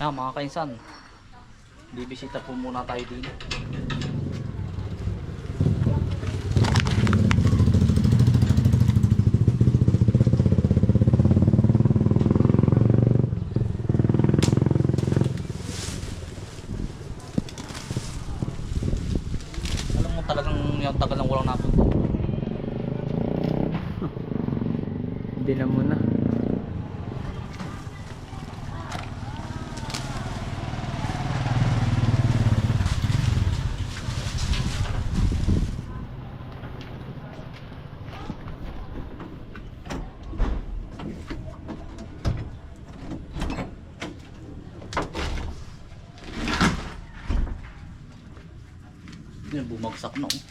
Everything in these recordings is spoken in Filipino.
Ayan mga kainsan. Bibisita po muna tayo dito. Alam mo talagang yung tagal lang walang napunta. Hindi na muna. Yan, bumagsak na oh.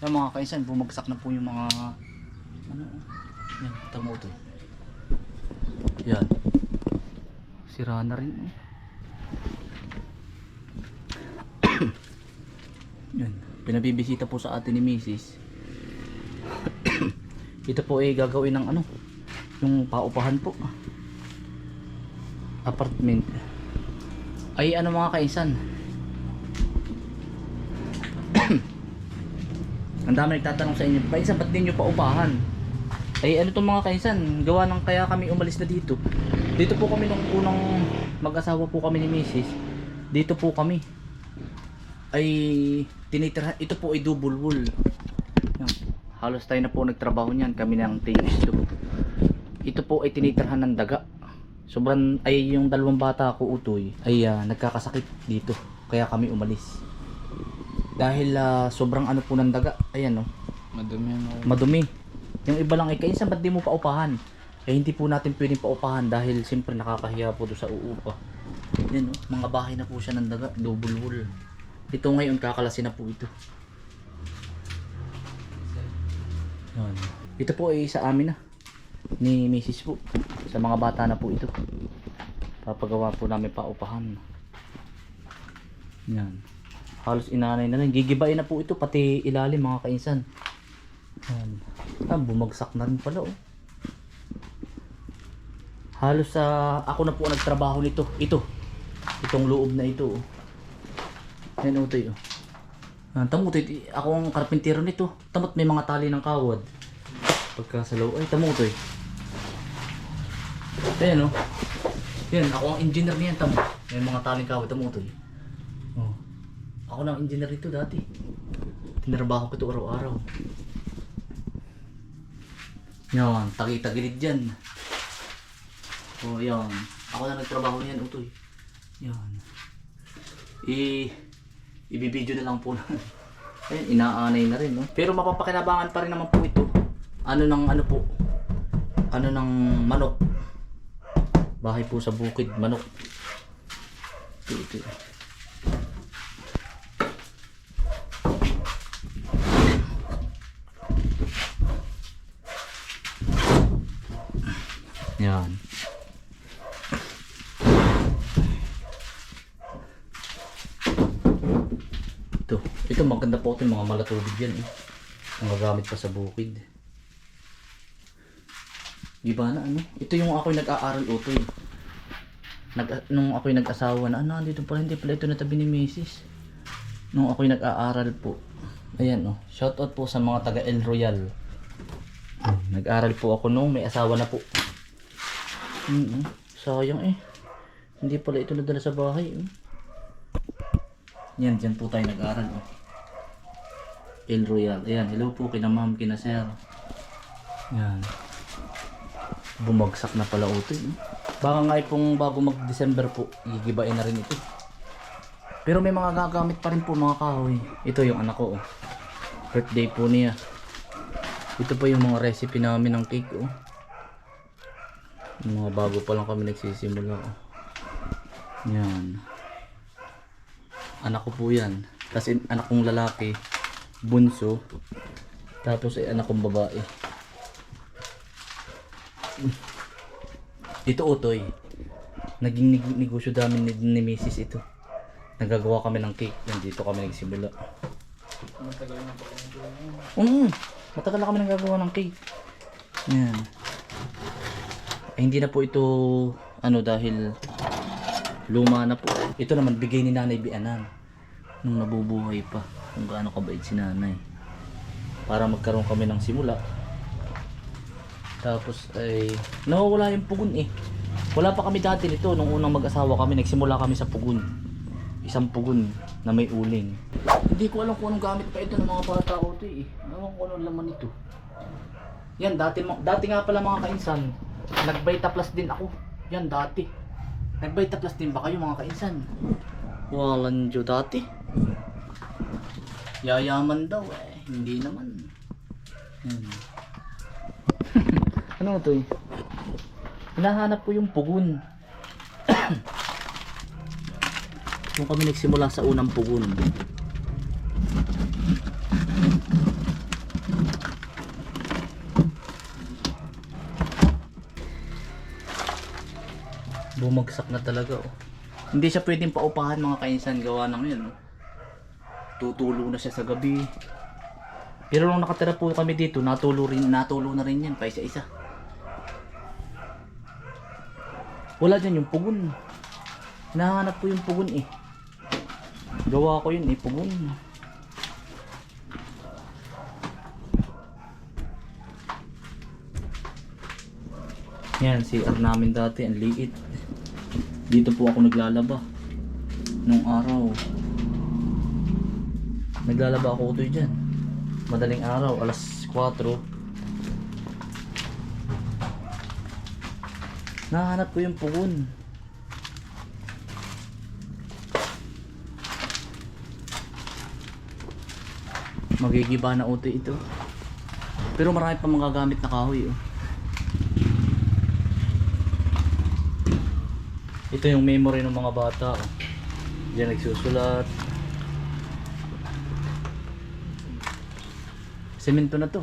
Yan mga kaisan, bumagsak na po yung mga ano oh. Yan, tamo to. Yan. Sira na rin oh. Yan, pinabibisita po sa atin ni Mrs. Ito po ay gagawin ng ano, yung paupahan po. Apartment. Ay ano mga kaisan, dami nagtatanong sa inyo, Kainsan, ba't din nyo pa upahan? Ay ano tong mga kainsan, gawa ng kaya kami umalis na dito. Dito po kami nung unang mag-asawa po kami ni Mrs. Dito po kami. Ay tinitira, ito po ay double wool. Halos tayo na po nagtrabaho niyan, kami ng TS2. Ito po ay tinitirhan ng daga. Sobrang ay yung dalawang bata ko utoy ay ah, nagkakasakit dito. Kaya kami umalis. Dahil ah, sobrang ano po ng daga. Ayan oh Madumi ang madumi. Yung iba lang ay kainsan ba't di mo paupahan? Eh hindi po natin pwedeng paupahan dahil siyempre nakakahiya po doon sa uupa. Yan oh, mga bahay na po siya ng daga, double wool. Ito ngayon kakalasin na po ito. Yan. Ito po ay sa amin na ni Mrs. po. Sa mga bata na po ito. Papagawa po namin paupahan. Yan. Halos inanay na rin. Gigibain na po ito pati ilalim mga kainsan. Yan. Ah, bumagsak na rin pala oh. Halos sa ako na po ang nagtrabaho nito. Ito. Itong loob na ito. Oh. Yan oh, ito oh. Ah, tamo ito, ako ang karpintero nito. Tamot may mga tali ng kawad. Pagka sa loob, ay tamo ito eh. Ayan oh. Yan, ako ang engineer niyan tamo. May mga taling kawad, tamo ito eh. Oh. Ako ang engineer nito dati. Tinrabaho ko ito araw-araw. Yan, tagi-tagilid dyan. O, yan. Ako na nagtrabaho niyan, utoy. Yan. I, ibibideo na lang po na. Ayun, inaanay na rin, no? Pero mapapakinabangan pa rin naman po ito. Ano ng ano po? Ano ng manok? Bahay po sa bukid, manok. Ito, ito. Yan. Ito. Ito maganda po ito mga malatubig yan eh. Ang gagamit pa sa bukid. Di ba na ano? Ito yung ako'y nag-aaral utoy. Nag, nung ako'y nag-asawa na, ano, dito pala, hindi pala ito natabi ni Mrs. Nung ako'y nag-aaral po. Ayan oh. Shoutout po sa mga taga El Royal. Nag-aral po ako nung may asawa na po. Mm Sayang eh. Hindi pala ito nadala sa bahay. Eh. Yan, dyan po tayo nag-aral. Oh. El Royal. Ayan, hello po kina ma'am, kina sir. Yan. Bumagsak na pala ito. Eh. Baka nga pong bago mag-December po, gigibain na rin ito. Pero may mga gagamit pa rin po mga kahoy. Ito yung anak ko. Oh. Birthday po niya. Ito pa yung mga recipe namin ng cake. Oh. Yung mga bago pa lang kami nagsisimula. Oh. Yan. Anak ko po yan. Tapos in- anak kong lalaki, bunso. Tapos ay anak kong babae. Ito utoy. Naging neg- negosyo namin ni, ni Mrs. ito. Nagagawa kami ng cake. Yan dito kami nagsimula. Matagal na po. Mm, matagal na kami nagagawa ng cake. Yan. Eh, hindi na po ito ano dahil Luma na po. Ito naman bigay ni Nanay Bianan nung nabubuhay pa. Kung gaano kabait si Nanay. Para magkaroon kami ng simula. Tapos ay nawawala yung pugon eh. Wala pa kami dati nito nung unang mag-asawa kami. Nagsimula kami sa pugon. Isang pugon na may uling. Hindi ko alam kung anong gamit pa ito ng mga bata ko ito eh. Ewan ko anong laman ito. Yan, dati, dati nga pala mga kainsan, nag-Vita Plus din ako. Yan, dati. Nag-Vita Plus din ba kayo mga kainsan? Walang Diyo dati. Yayaman daw eh. Hindi naman. Yan. ano to eh? Hinahanap ko yung pugon. Yung kami nagsimula sa unang pugon. Bumagsak na talaga oh. Hindi siya pwedeng paupahan mga kainsan gawa ng yun. oh. Tutulo na siya sa gabi. Pero nung nakatira po kami dito, natulo rin, natulo na rin yan pa isa-isa. Wala dyan yung pugon. Hinahanap ko yung pugon eh. Gawa ko yun eh, pugon. Yan, CR namin dati, ang liit. Dito po ako naglalaba. Nung araw. Naglalaba ako ito dyan. Madaling araw, alas 4. Nahanap ko yung pugon. Magigiba na uto ito. Pero marami pa magagamit na kahoy. Oh. Ito yung memory ng mga bata. Oh. Diyan nagsusulat. Semento na to.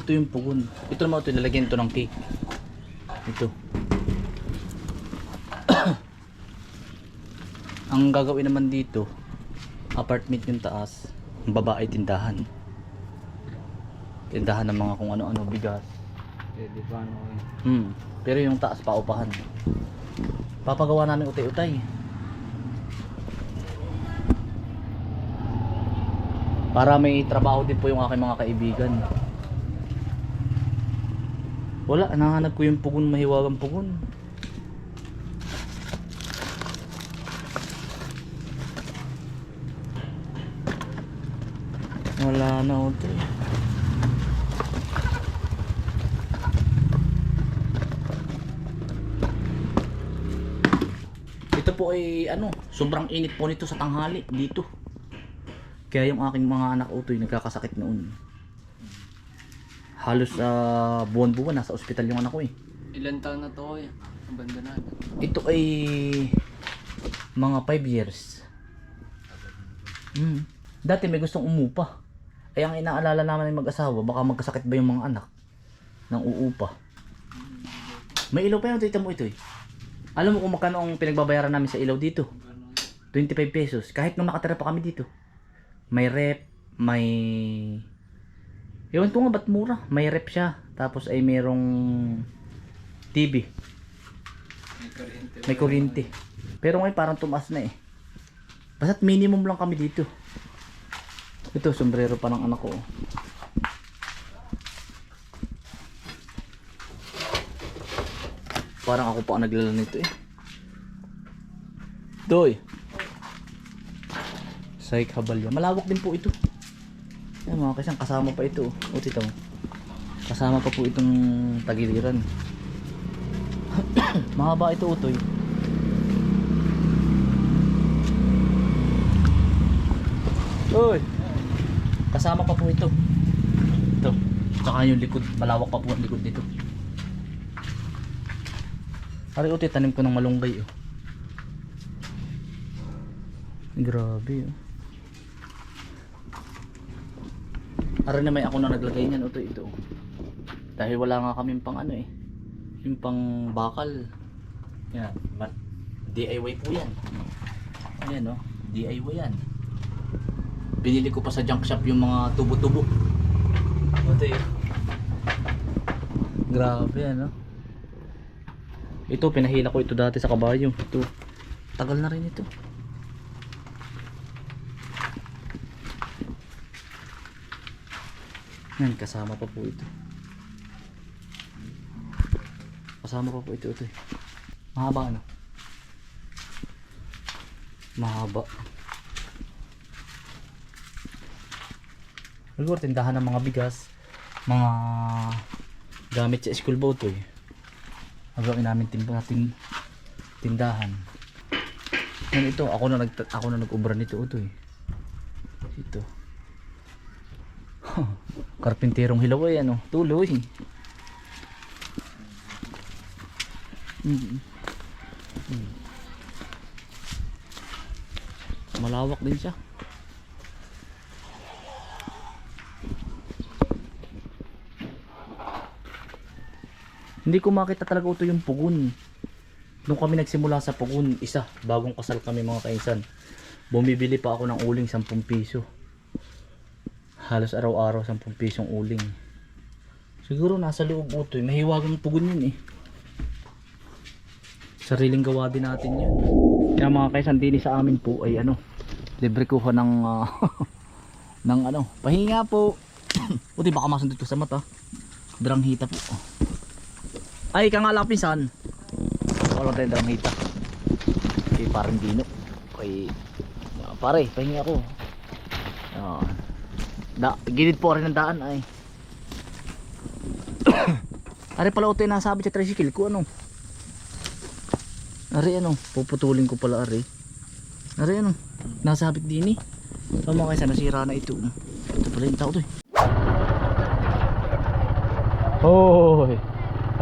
Ito yung pugon. Ito naman ito, nilagyan ito ng cake. Ito. Ang gagawin naman dito, apartment yung taas, ang baba ay tindahan. Tindahan ng mga kung ano-ano bigas. Pwede ba ano eh. Hmm. Pero yung taas paupahan. Papagawa namin utay-utay. Para may trabaho din po yung aking mga kaibigan. Wala, nahanap ko yung pugon, mahiwagang pugon. Wala na utay. Po ay ano, sobrang init po nito sa tanghali dito. Kaya yung aking mga anak utoy nagkakasakit noon. Halos sa buwan-buwan nasa ospital yung anak ko eh. Ilan taon na to eh. Abandonado. Ito ay mga 5 years. Mm. Dati may gustong umupa. Ay ang inaalala naman ng mag-asawa, baka magkasakit ba yung mga anak ng uupa. May ilaw pa yung tita mo ito eh. Alam mo kung magkano ang pinagbabayaran namin sa ilaw dito? 25 pesos. Kahit nung nakatira pa kami dito. May rep, may... Ewan ko nga ba't mura? May rep siya. Tapos ay merong TV. May kuryente. Pero ngayon parang tumaas na eh. Basta't minimum lang kami dito. Ito, sombrero pa ng anak ko. Parang ako pa naglala nito eh. Doy. Saik Habalya. Malawak din po ito. Yan mga kasang kasama pa ito. O tita. Kasama pa po itong tagiliran. Mahaba ito utoy. Uy! Kasama pa po ito. Ito. Tsaka yung likod. Malawak pa po ang likod nito. Pare utoy, tanim ko ng malunggay oh. Grabe oh. Ara na may ako na naglagay niyan utoy ito. oh. Dahil wala nga kami pang ano eh. Yung pang bakal. Yan. DIY po yan. Ayan oh. DIY yan. Binili ko pa sa junk shop yung mga tubo-tubo. Ito yun. Grabe ano. Ito pinahila ko ito dati sa kabayo. Ito. Tagal na rin ito. Yan, kasama pa po ito. Kasama pa po ito ito eh. Mahaba ano? Mahaba. Siguro tindahan ng mga bigas, mga gamit sa school boat eh. Hanggang namin timba natin tindahan. Yan ito, ako na nag ako na nag-ubra nito ito eh. Ito. Karpinterong hilaw eh ano, tuloy. Mm. Mm. Malawak din siya. Hindi ko makita talaga ito yung pugon. Nung kami nagsimula sa pugon, isa, bagong kasal kami mga kainsan. Bumibili pa ako ng uling 10 piso. Halos araw-araw 10 pisong uling. Siguro nasa loob ito eh. Mahiwagang pugon yun eh. Sariling gawa din natin yun. Kaya mga kaisan, dini sa amin po ay ano, libre kuha ng ah, ng ano, pahinga po. Buti baka masundot ko sa mata. Dranghita po. Ay, ka nga lang pinsan. Wala tayong dranghita. Kay parang dino. Kay Ah, pare, pahingi ako. Yan. Da, gilid po rin ng daan ay. Ari pala yung nasabi sa tricycle ko ano. Ari ano, puputulin ko pala ari. Ari ano, nasabit din eh. So mga kaysa nasira na ito. Ito pala yung tao to eh. Hoy.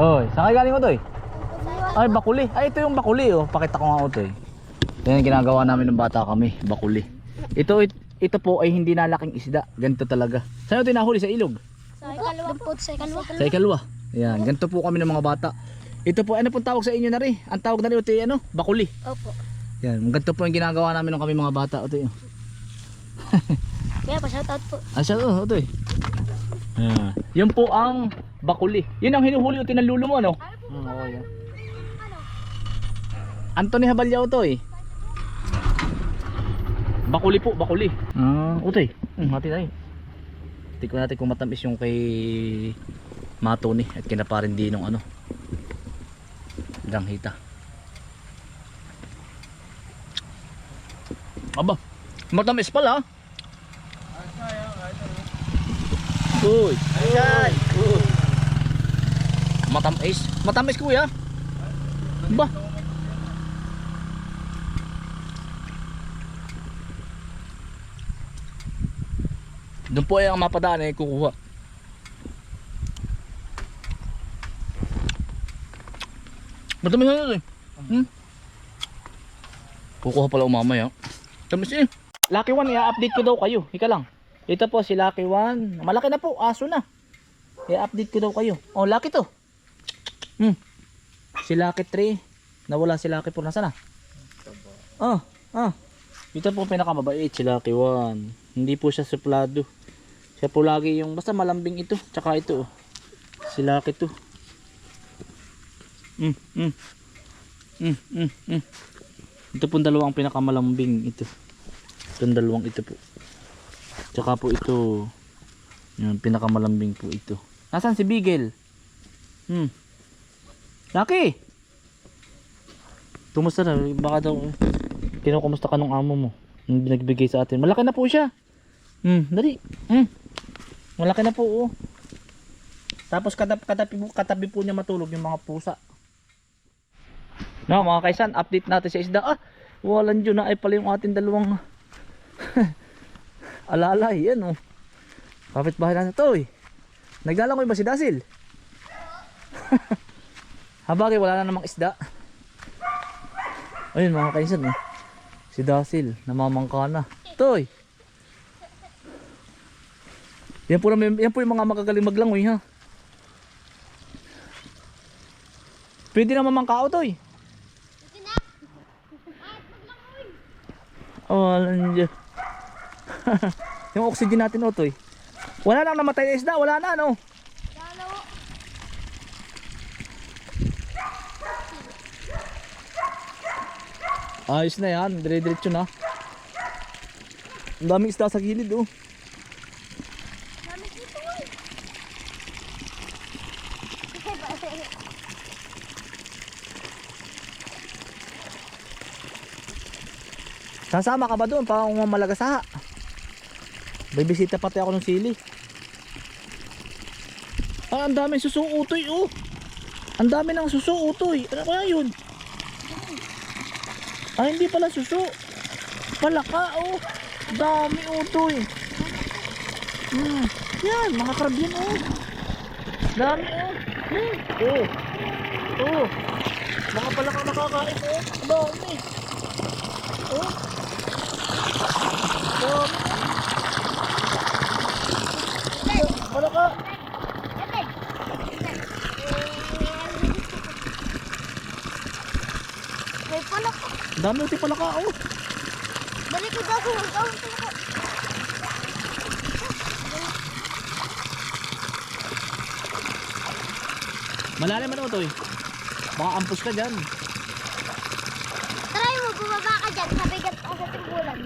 Hoy, saan kayo galing mo to eh? Ay, bakuli. Ay, ito yung bakuli oh. Pakita ko nga ito eh. Yan yung ginagawa namin ng bata kami, bakuli. Ito it- ito po ay hindi nalaking isda. Ganito talaga. Saan ito nahuli sa ilog? Sa ikalwa po. Sa ikalwa. Sa ikalwa. Yan, ganito po kami ng mga bata. Ito po, ano pong tawag sa inyo na rin? Ang tawag na rin ito ay ano? Bakuli. Opo. Yan, ganito po yung ginagawa namin ng kami mga bata. Ito yun. Kaya pa shoutout po. Ah, oh, ito eh. Yan. Yun po ang bakuli. Yun ang hinuhuli o tinalulo mo, ano? Hmm, oo, yan. Anthony Habalyaw to eh. Bakuli po, bakuli. Ah, utoy. Hmm, hati tayo. Tikman natin kung matamis yung kay Matoni at kinaparin din ng ano. Danghita. Aba, matamis pala. Uy. Ay. Matamis. Matamis kuya. Ba. Doon po ay ang mapadaan ay kukuha. Matamis na yun eh. Hmm? Kukuha pala umamaya. Tamis eh. Lucky One, i-update ko daw kayo. Ika lang. Ito po si Lucky One. Malaki na po, aso na. I-update ko daw kayo. Oh, Lucky to. Hmm. Si Lucky 3. Nawala si Lucky 4. Nasaan na? Oh, ah. Ito po pinakamabait si Lucky One. Hindi po siya suplado. Siya po lagi yung basta malambing ito. Tsaka ito. oh. Si Lucky to. Mm, mm. Mm, mm, mm. Ito po dalawang pinakamalambing ito. Itong dalawang ito po. Tsaka po ito. Yung pinakamalambing po ito. Nasaan si Bigel? Hmm. Lucky! Tumusta na? Baka daw kinukumusta ka nung amo mo. Yung binagbigay sa atin. Malaki na po siya. Hmm, dali. Hmm. Malaki na po oh. Tapos katabi, katabi, katabi po niya matulog yung mga pusa. No, mga kaisan, update natin sa isda. Ah, walang dyan na ay pala yung ating dalawang alalay. Yan oh. Kapit bahay na to eh. Naglalangoy ba si Dasil? Habagay, wala na namang isda. Ayun mga kaisan oh. Si Dasil, namamangka na. Toy! Yan po, naman- yan po yung mga magagaling maglangoy ha. Pwede na mamangkao Toy. Oh, alam niyo. yung oxygen natin Otoy. Wala nang namatay na isda, wala na ano. Ayos na yan, dire-diretso na. Ang daming isda sa gilid oh. Sasama ka ba doon para kung malagasa? Bibisita pati ako ng sili. Ah, ang daming susuutoy oh. Ang dami ng susuutoy. Ano kaya yun? Ah, hindi pala suso. Palaka oh. Dami utoy. Hmm. Yan, mga crab yan oh. Dami oh. Hmm. Oh. Oh. Mga palaka nakakain oh. Dami. Oh. Dami. Palaka. May Dami utoy palaka oh. Balik ko daw. Daw. Malalim ano utoy? Baka ampus ka dyan. Try mo, bumaba ka dyan. Sabigat ka sa timbulan.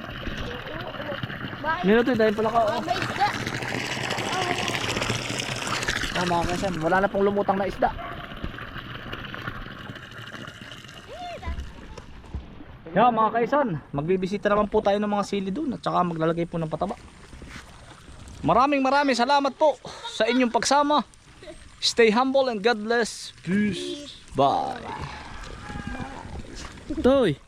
Bakit? Meron utoy dahil palaka oh. Oh, may isda. Oh, Oh, mga kasan, wala na pong lumutang na isda. Yeah, mga kaisan, magbibisita naman po tayo ng mga sili doon at saka maglalagay po ng pataba. Maraming maraming salamat po sa inyong pagsama. Stay humble and God bless. Peace. Bye. Toy.